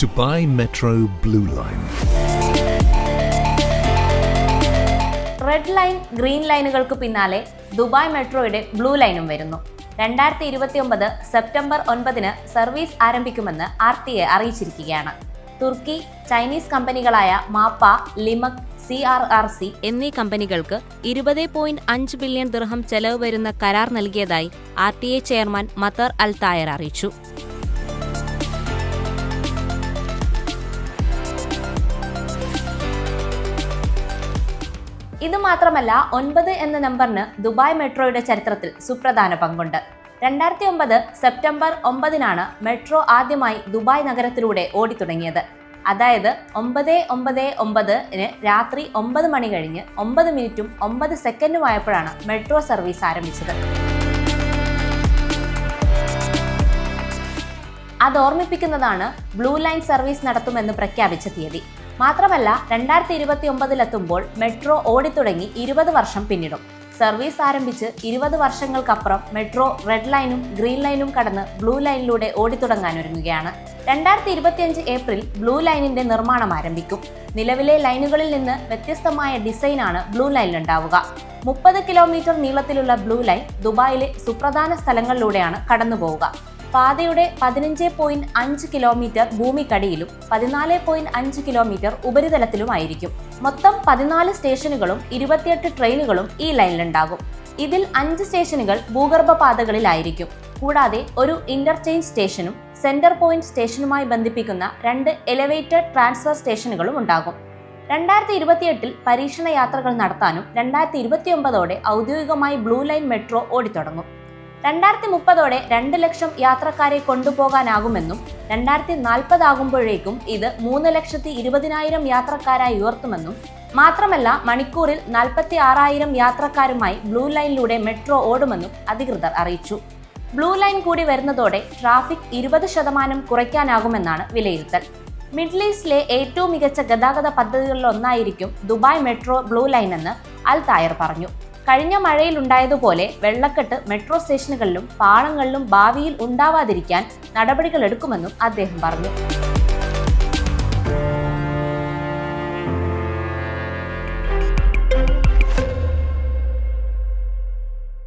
Dubai Metro Blue Line. Red line green ലൈനുകൾക്ക് പിന്നാലെ Dubai മെട്രോയുടെ blue ലൈനും വരുന്നു. രണ്ടായിരത്തി ഇരുപത്തിയൊമ്പത് സെപ്റ്റംബർ ഒൻപതിന് സർവീസ് ആരംഭിക്കുമെന്ന് ആർ ടി എ അറിയിച്ചിരിക്കുകയാണ്. തുർക്കി Chinese കമ്പനികളായ Mapa Limak C R R C എന്നീ കമ്പനികൾക്ക് ഇരുപത് പോയിന്റ് അഞ്ച് ബില്യൺ ദിർഹം ചെലവ് വരുന്ന കരാർ നൽകിയതായി R T A chairman Mattar Al Tayer അറിയിച്ചു. ഇത് മാത്രമല്ല ഒൻപത് എന്ന നമ്പറിന് ദുബായ് മെട്രോയുടെ ചരിത്രത്തിൽ സുപ്രധാന പങ്കുണ്ട്. രണ്ടായിരത്തി ഒമ്പത് സെപ്റ്റംബർ ഒമ്പതിനാണ് മെട്രോ ആദ്യമായി ദുബായ് നഗരത്തിലൂടെ ഓടിത്തുടങ്ങിയത്. അതായത് ഒമ്പത് ഒമ്പത് ഒമ്പതിന് രാത്രി ഒമ്പത് മണി കഴിഞ്ഞ് ഒമ്പത് മിനിറ്റും ഒമ്പത് സെക്കൻഡുമായപ്പോഴാണ് മെട്രോ സർവീസ് ആരംഭിച്ചത്. അത് ഓർമ്മിപ്പിക്കുന്നതാണ് ബ്ലൂ ലൈൻ സർവീസ് നടത്തുമെന്ന് പ്രഖ്യാപിച്ച തീയതി. മാത്രമല്ല രണ്ടായിരത്തി ഇരുപത്തി ഒമ്പതിലെത്തുമ്പോൾ മെട്രോ ഓടിത്തുടങ്ങി ഇരുപത് വർഷം പിന്നിടും. സർവീസ് ആരംഭിച്ച് ഇരുപത് വർഷങ്ങൾക്കപ്പുറം മെട്രോ റെഡ് ലൈനും ഗ്രീൻ ലൈനും കടന്ന് ബ്ലൂ ലൈനിലൂടെ ഓടിത്തുടങ്ങാനൊരുങ്ങുകയാണ്. രണ്ടായിരത്തി ഇരുപത്തിയഞ്ച് ഏപ്രിൽ ബ്ലൂ ലൈനിന്റെ നിർമ്മാണം ആരംഭിക്കും. നിലവിലെ ലൈനുകളിൽ നിന്ന് വ്യത്യസ്തമായ ഡിസൈനാണ് ബ്ലൂ ലൈനിലുണ്ടാവുക. മുപ്പത് കിലോമീറ്റർ നീളത്തിലുള്ള ബ്ലൂ ലൈൻ ദുബായിലെ സുപ്രധാന സ്ഥലങ്ങളിലൂടെയാണ് കടന്നുപോവുക. പാതയുടെ പതിനഞ്ച് പോയിന്റ് അഞ്ച് കിലോമീറ്റർ ഭൂമിക്കടിയിലും പതിനാല് പോയിന്റ് അഞ്ച് കിലോമീറ്റർ ഉപരിതലത്തിലുമായിരിക്കും. മൊത്തം പതിനാല് സ്റ്റേഷനുകളും ഇരുപത്തിയെട്ട് ട്രെയിനുകളും ഈ ലൈനിലുണ്ടാകും. ഇതിൽ അഞ്ച് സ്റ്റേഷനുകൾ ഭൂഗർഭ പാതകളിലായിരിക്കും കൂടാതെ ഒരു ഇന്റർചേഞ്ച് സ്റ്റേഷനും സെന്റർ പോയിന്റ് സ്റ്റേഷനുമായി ബന്ധിപ്പിക്കുന്ന രണ്ട് എലവേറ്റഡ് ട്രാൻസ്ഫർ സ്റ്റേഷനുകളും ഉണ്ടാകും. രണ്ടായിരത്തി ഇരുപത്തിയെട്ടിൽ പരീക്ഷണ യാത്രകൾ നടത്താനും രണ്ടായിരത്തി ഇരുപത്തിയൊമ്പതോടെ ഔദ്യോഗികമായി ബ്ലൂ ലൈൻ മെട്രോ ഓടിത്തുടങ്ങും. രണ്ടായിരത്തി മുപ്പതോടെ രണ്ട് ലക്ഷം യാത്രക്കാരെ കൊണ്ടുപോകാനാകുമെന്നും രണ്ടായിരത്തി നാൽപ്പതാകുമ്പോഴേക്കും ഇത് മൂന്ന് ലക്ഷത്തി ഇരുപതിനായിരം യാത്രക്കാരായി ഉയർത്തുമെന്നും മാത്രമല്ല മണിക്കൂറിൽ നാൽപ്പത്തി ആറായിരം യാത്രക്കാരുമായി ബ്ലൂ ലൈനിലൂടെ മെട്രോ ഓടുമെന്നും അധികൃതർ അറിയിച്ചു. ബ്ലൂ ലൈൻ കൂടി വരുന്നതോടെ ട്രാഫിക് ഇരുപത് ശതമാനം കുറയ്ക്കാനാകുമെന്നാണ് വിലയിരുത്തൽ. മിഡിൽ ഈസ്റ്റിലെ ഏറ്റവും മികച്ച ഗതാഗത പദ്ധതികളിലൊന്നായിരിക്കും ദുബായ് മെട്രോ ബ്ലൂ ലൈൻ എന്ന് അൽ തായർ പറഞ്ഞു. കഴിഞ്ഞ മഴയിൽ ഉണ്ടായതുപോലെ വെള്ളക്കെട്ട് മെട്രോ സ്റ്റേഷനുകളിലും പാളങ്ങളിലും ഭാവിയിൽ ഉണ്ടാവാതിരിക്കാൻ നടപടികൾ എടുക്കുമെന്നും അദ്ദേഹം പറഞ്ഞു.